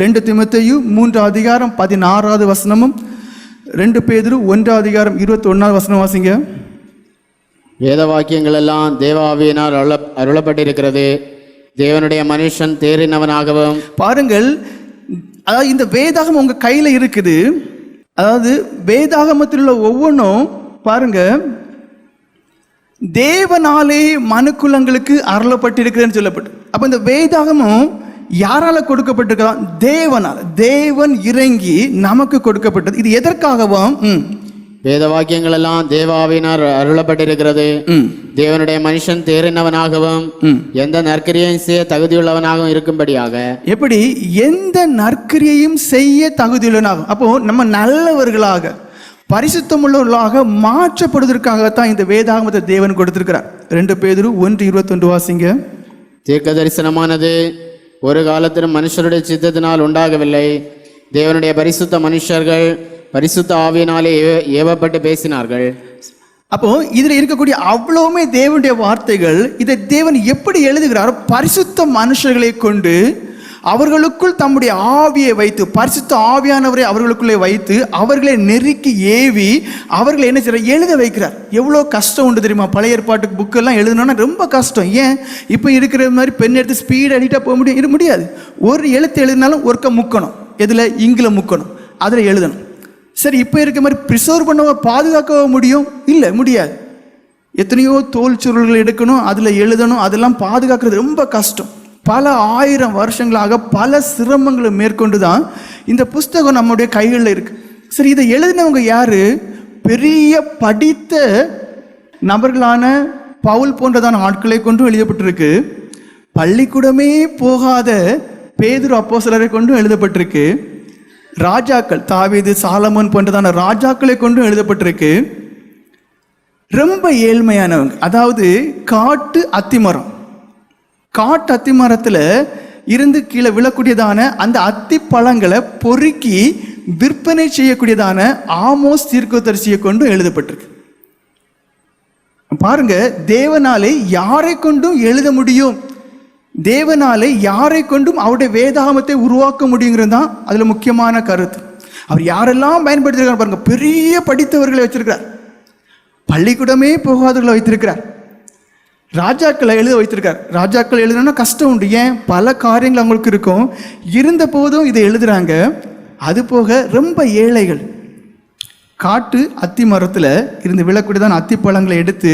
ரெண்டு திமுத்தையு மூன்று அதிகாரம் பதினாறாவது வசனமும் ரெண்டு பேதுரு ஒன்றாவது அதிகாரம் இருபத்தி ஒன்றாவது வசனம் வாசிங்க. வேத வாக்கியங்கள் எல்லாம் தேவாவியினால் அருள அருளப்பட்டிருக்கிறது. தேவனுடைய மனுஷன் தேறினவனாகவும். பாருங்கள் அதாவது இந்த வேதாகம் உங்க கையில இருக்குது. அதாவது வேதாகமத்தில் உள்ள ஒவ்வொன்றும் பாருங்க தேவனாலே மனுக்குலங்களுக்கு அருளப்பட்டிருக்கிறதுன்னு சொல்லப்பட்டு. அப்ப இந்த வேதாகமும் யாரால கொடுக்கப்பட்டிருக்கலாம்? தேவனால். தேவன் இறங்கி நமக்கு கொடுக்கப்பட்டது. இது எதற்காகவும்? வேத வாக்கியங்கள் எல்லாம் தேவாவியினால் அருளப்பட்டிருக்கிறது தேவனுடைய மனுஷன் தேறினவனாகவும். எந்த நற்கிரியையும் செய்ய தகுதியுள்ளவனாகவும் இருக்கும்படியாக. எப்படி? எந்த நற்கிரியையும் செய்ய தகுதியுள்ளனாகும் அப்போ நம்ம நல்லவர்களாக பரிசுத்தமுள்ளவர்களாக மாற்றப்படுவதற்காகத்தான் இந்த வேதாகமத்தை தேவன் கொடுத்திருக்கிறார். ரெண்டு பேதரு ஒன்று இருபத்தொன்று வாசிங்க. தீர்க்க தரிசனமானது ஒரு காலத்திலும் மனுஷருடைய சித்தத்தினால் உண்டாகவில்லை. தேவனுடைய பரிசுத்த மனுஷர்கள் பரிசுத்த ஆவியினாலே ஏவ- ஏவப்பட்டு பேசினார்கள். அப்போ இதில் இருக்கக்கூடிய அவ்வளவுமே தேவனுடைய வார்த்தைகள் இதை தேவன் எப்படி எழுதுகிறாரோ பரிசுத்த மனுஷர்களை கொண்டு அவர்களுக்குள் தம்முடைய ஆவியை வைத்து பரிசுத்த ஆவியானவரை அவர்களுக்குள்ளே வைத்து அவர்களை நெருக்கி ஏவி அவர்களை என்ன செய்யறார் எழுத வைக்கிறார். எவ்வளோ கஷ்டம் உண்டு தெரியுமா? பழைய ஏற்பாட்டுக்கு புக்கெல்லாம் எழுதணும்னா ரொம்ப கஷ்டம். ஏன்? இப்போ இருக்கிற மாதிரி பெண் எடுத்து ஸ்பீடு அடிட்டாக போக முடியும்? இது முடியாது. ஒரு எழுத்து எழுதினாலும் ஒருக்க முக்கணும். எதில்? இங்கில முக்கணும். அதில் எழுதணும். சரி இப்போ இருக்க மாதிரி ப்ரிசர்வ் பண்ணவோ பாதுகாக்கவோ முடியும்? இல்லை முடியாது. எத்தனையோ தோல் சுருள்கள் எடுக்கணும் அதில் எழுதணும் அதெல்லாம் பாதுகாக்கிறது ரொம்ப கஷ்டம். பல ஆயிரம் வருஷங்களாக பல சிரமங்களை மேற்கொண்டு தான் இந்த புஸ்தகம் நம்முடைய கைகளில் இருக்கு. சரி இதை எழுதினவங்க யாரு? பெரிய படித்த நபர்களான பவுல் போன்றதான ஆட்களை கொண்டும் எழுதப்பட்டிருக்கு. பள்ளிக்கூடமே போகாத பேதுரு அப்போஸ்தலரை கொண்டும் எழுதப்பட்டிருக்கு. ராஜாக்கள் தாவீது சாலமோன் போன்றதான ராஜாக்களை கொண்டும் எழுதப்பட்டிருக்கு. ரொம்ப ஏழ்மையானவங்க அதாவது காட்டு அத்திமரம். காட்டு அத்தி மரத்தில் இருந்து கீழே விழக்கூடியதான அந்த அத்தி பழங்களை பொறுக்கி விற்பனை செய்யக்கூடியதான ஆமோஸ் தீர்க்கதரிசியை கொண்டு எழுதப்பட்டிருக்கு. பாருங்க தேவனாலே யாரை கொண்டும் எழுத முடியும்? தேவனாலே யாரை கொண்டும் அவருடைய வேதாகமத்தை உருவாக்க முடியுங்கிறது தான் அதில் முக்கியமான கருத்து. அவர் யாரெல்லாம் பயன்படுத்திருக்காரு பாருங்க பெரிய படித்தவர்களை வச்சிருக்கிறார். பள்ளிக்கூடமே போகாதவர்களை வைத்திருக்கிறார். ராஜாக்களை எழுத வைத்திருக்கார். ராஜாக்கள் எழுதணும்னா கஷ்டம் உண்டு. ஏன்? பல காரியங்கள் அவங்களுக்கு இருக்கும். இருந்த போதும் இதை எழுதுறாங்க. அது போக ரொம்ப ஏழைகள். காட்டு அத்தி மரத்தில் இருந்து விழக்கூடியதான அத்தி பழங்களை எடுத்து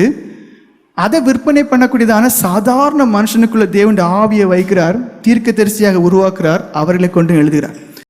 அதை விற்பனை பண்ணக்கூடியதான சாதாரண மனுஷனுக்குள்ள தேவனுடைய ஆவியை வைக்கிறார் தீர்க்க தரிசியாக உருவாக்குறார் அவர்களை கொண்டு எழுதுகிறார்.